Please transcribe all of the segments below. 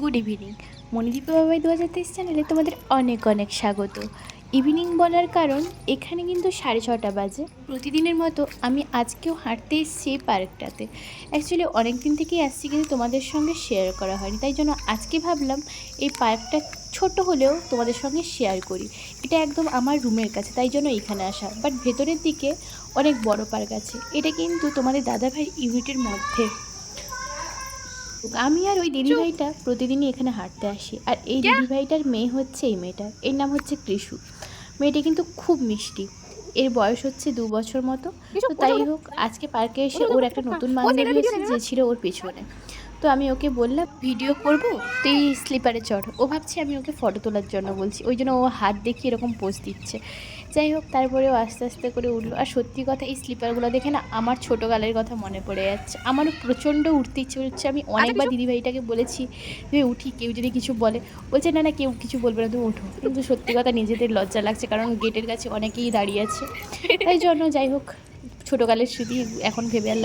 Good evening. Manideep বাবাই দু হাজার তেইশ চ্যানেলে তোমাদের অনেক অনেক স্বাগত। ইভিনিং বলার কারণ, এখানে কিন্তু সাড়ে ছটা বাজে। প্রতিদিনের মতো আমি আজকেও হাঁটতে এসেছি পার্কটাতে। অ্যাকচুয়ালি অনেক দিন থেকেই আসছি, কিন্তু তোমাদের সঙ্গে শেয়ার করা হয়নি। তাই জন্য আজকে ভাবলাম, এই পার্কটা ছোট হলেও তোমাদের সঙ্গে শেয়ার করি। এটা একদম আমার রুমের কাছে, তাই জন্য এখানে আসা। বাট ভেতরের দিকে অনেক বড় পার্ক আছে। এটা কিন্তু তোমাদের দাদাভাই ইউনিটের মধ্যে। আমি আর ওই দিদিভাইটা প্রতিদিনই এখানে হাঁটতে আসি। আর এই দিদিভাইটার মেয়ে হচ্ছে এই মেয়েটা এর নাম হচ্ছে কৃষু। মেয়েটি কিন্তু খুব মিষ্টি। এর বয়স হচ্ছে দু বছর মতো। তো তাই হোক আজকে পার্কে এসে ওর একটা নতুন বান্ধবী এসে যে ছিল ওর পেছনে। তো আমি ওকে বললাম ভিডিও করব? তুই স্লিপারে চড়। ও ভাবছে আমি ওকে ফটো তোলার জন্য বলছি। ওই জন্য ও হাত দেখিয়ে এরকম পোজ দিচ্ছে। যাই হোক তারপরে ও আস্তে আস্তে করে উঠল। আর সত্যি কথা এই স্লিপারগুলো দেখে না আমার ছোটোকালের কথা মনে পড়ে যাচ্ছে। আমারও প্রচণ্ড উঠতে ইচ্ছে হচ্ছে আমি অনেকবার দিদিভাইটাকে বলেছি তুমি উঠি কেউ যদি কিছু বলে। বলছে না না কেউ কিছু বলবে না তুমি উঠো। কিন্তু সত্যি কথা নিজেদের লজ্জা লাগছে। কারণ গেটের কাছে অনেকেই দাঁড়িয়ে আছে। তাই জন্য যাই হোক ছোটোকালের স্মৃতি এখন ভেবে আর নেই।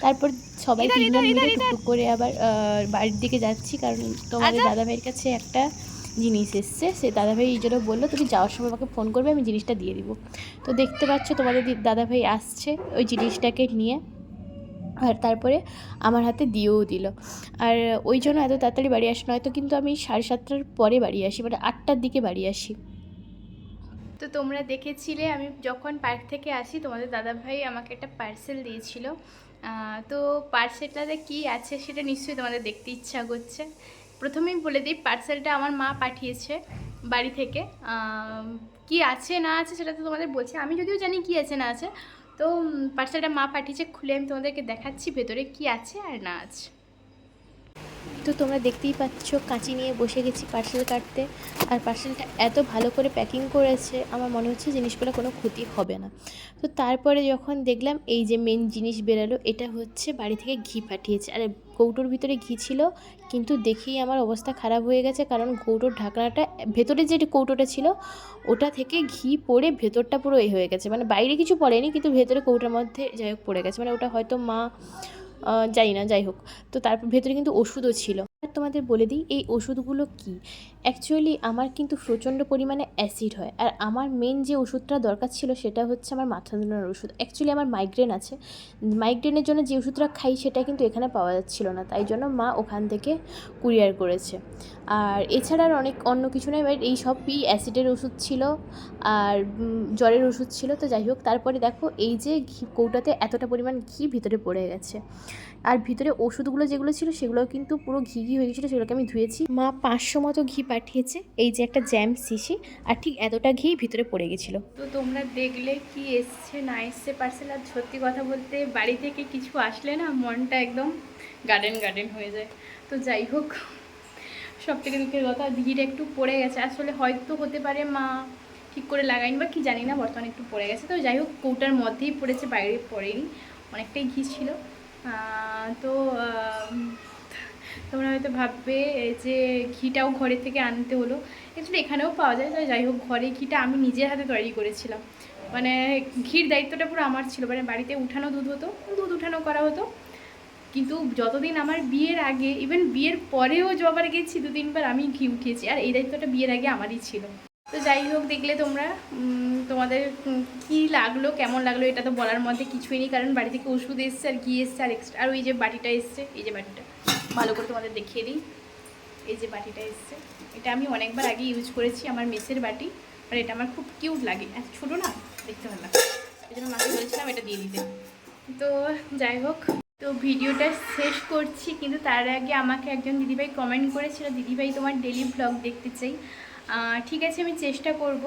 তারপর সবাই তিনজন মিলে টুকটুক করে আবার বাড়ির দিকে যাচ্ছি কারণ তোমাদের দাদাভাইয়ের কাছে একটা জিনিস এসছে। সে দাদাভাই এই জন্য বলল তুমি যাওয়ার সময় আমাকে ফোন করবে আমি জিনিসটা দিয়ে দিব। তো দেখতে পাচ্ছ তোমাদের দি- দাদাভাই আসছে ওই জিনিসটাকে নিয়ে। আর তারপরে আমার হাতে দিয়েও দিল। আর ওই জন্য এত তাড়াতাড়ি বাড়ি আসি নয়তো কিন্তু আমি সাড়ে সাতটার পরে বাড়ি আসি মানে আটটার দিকে বাড়ি আসি। তো তোমরা দেখেছিলে, আমি যখন পার্ক থেকে আসি, তোমাদের দাদাভাই আমাকে একটা পার্সেল দিয়েছিল। তো পার্সেলটাতে কি আছে সেটা নিশ্চয়ই তোমাদের দেখতে ইচ্ছা করছে। প্রথমেই বলে দিই পার্সেলটা আমার মা পাঠিয়েছে বাড়ি থেকে। কি আছে না আছে সেটা তো তোমাদের বলছি। আমি যদিও জানি কি আছে না আছে, তো পার্সেলটা মা পাঠিয়েছে, খুলে আমি তোমাদেরকে দেখাচ্ছি ভেতরে কি আছে আর না আছে। তো তোমরা দেখতেই পাচ্ছ, কাঁচি নিয়ে বসে গেছি পার্সেল কাটতে। আর পার্সেলটা এত ভালো করে প্যাকিং করেছে, আমার মনে হচ্ছে জিনিসগুলো কোনো ক্ষতি হবে না। তো তারপরে যখন দেখলাম এই যে মেন জিনিস বেরালো, এটা হচ্ছে বাড়ি থেকে ঘি পাঠিয়েছে। আর কৌটোর ভিতরে ঘি ছিল, কিন্তু দেখেই আমার অবস্থা খারাপ হয়ে গেছে, কারণ কৌটোর ঢাকনাটা, ভেতরে যে কৌটোটা ছিল, ওটা থেকে ঘি পড়ে ভেতরটা পুরো এ হয়ে গেছে। মানে বাইরে কিছু পড়েনি, কিন্তু ভেতরে কৌটোর মধ্যে যাই হোক পড়ে গেছে। মানে ওটা হয়তো মা জানি না যাই হোক। তো তারপর ভেতরে কিন্তু ওষুধও ছিল। তোমাদের বলে দিই, এই ওষুধগুলো কি? অ্যাকচুয়ালি আমার কিন্তু প্রচণ্ড পরিমাণে অ্যাসিড হয়। আর আমার মেন যে ওষুধটা দরকার ছিল সেটা হচ্ছে আমার মাথা ধরানোর ওষুধ। অ্যাকচুয়ালি আমার মাইগ্রেন আছে। মাইগ্রেনের জন্য যে ওষুধটা খাই সেটা কিন্তু এখানে পাওয়া যাচ্ছিল না। তাই জন্য মা ওখান থেকে কুরিয়ার করেছে। আর এছাড়া আর অনেক অন্য কিছু নয় বাট এই সবই অ্যাসিডের ওষুধ ছিল। আর জ্বরের ওষুধ ছিল। তো যাই হোক, তারপরে দেখো, এই যে ঘি, কৌটাতে এতটা পরিমাণ ঘি ভিতরে পড়ে গেছে। আর ভিতরে ওষুধগুলো যেগুলো ছিল সেগুলো কিন্তু পুরো ঘি ঘি হয়ে গেছিল, সেগুলোকে আমি ধুয়েছি। মা পাঁচশো মতো ঘি পাঠিয়েছে, এই যে একটা জ্যাম শিশি, আর ঠিক এতটা ঘি ভিতরে পড়ে গেছিল। তো তোমরা দেখলে কি এসছে, না এসছে পার্সেল আর সত্যি কথা বলতে বাড়ি থেকে কিছু আসলে না মনটা একদম গার্ডেন গার্ডেন হয়ে যায়। তো যাই হোক, সব থেকে দুঃখের কথা, ঘিটা একটু পড়ে গেছে। আসলে হয়তো হতে পারে মা ঠিক করে লাগাইনি বা কি জানি না, বর্তমানে একটু পড়ে গেছে। তো যাই হোক, কৌটার মধ্যেই পড়েছে, বাইরে পড়েনি, অনেকটাই ঘি ছিল। তো তোমরা হয়তো ভাববে যে ঘিটাও ঘরে থেকে আনতে হলো। অ্যাকচুয়ালি এখানেও পাওয়া যায় তো যাই হোক, ঘরে ঘিটা আমি নিজের হাতে তৈরি করেছিলাম। মানে ঘির দায়িত্বটা পুরো আমার ছিল মানে বাড়িতে উঠানো দুধ হতো, দুধ উঠানো করা হতো। কিন্তু যতদিন আমার বিয়ের আগে ইভেন বিয়ের পরেও যবার গেছি দু তিনবার আমি ঘি উঠিয়েছি, আর এই দায়িত্বটা বিয়ের আগে আমারই ছিল। তো যাই হোক, দেখলে তোমরা তোমাদের কি লাগল, কেমন লাগল, এটা তো বলার মধ্যে কিছুই নেই, কারণ বাড়ি থেকে ওষুধ এসছে, আর ঘি এসছে, আর এক্সট্রা আর ওই যে বাটিটা এসছে, এই যে বাটিটা। ভালো করে তোমাদের দেখিয়ে দিই। এই যে বাটিটা এসছে। এটা আমি অনেকবার আগে ইউজ করেছি আমার মেসের বাটি, আর এটা আমার খুব কিউট লাগে। আর ছোটো না? দেখতে ভালো লাগে। এই জন্য মাকে বলেছিলাম এটা দিয়ে দিতে। তো যাই হোক, তো ভিডিওটা শেষ করছি, কিন্তু তার আগে আমাকে একজন দিদিভাই কমেন্ট করেছিল, দিদিভাই, তোমার ডেলি ব্লগ দেখতে চাই। ঠিক আছে, আমি চেষ্টা করব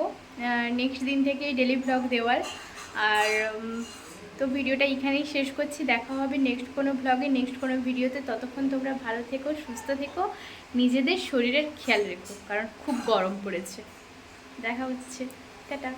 নেক্সট দিন থেকে ডেলি ব্লগ দেওয়ার। আর তো ভিডিওটা এখানেই শেষ করছি। দেখা হবে নেক্সট কোনো ব্লগে নেক্সট কোনো ভিডিওতে ততক্ষণ তোমরা ভালো থেকো, সুস্থ থেকো, নিজেদের শরীরের খেয়াল রেখো, কারণ খুব গরম পড়েছে। দেখা হচ্ছে। টাটা।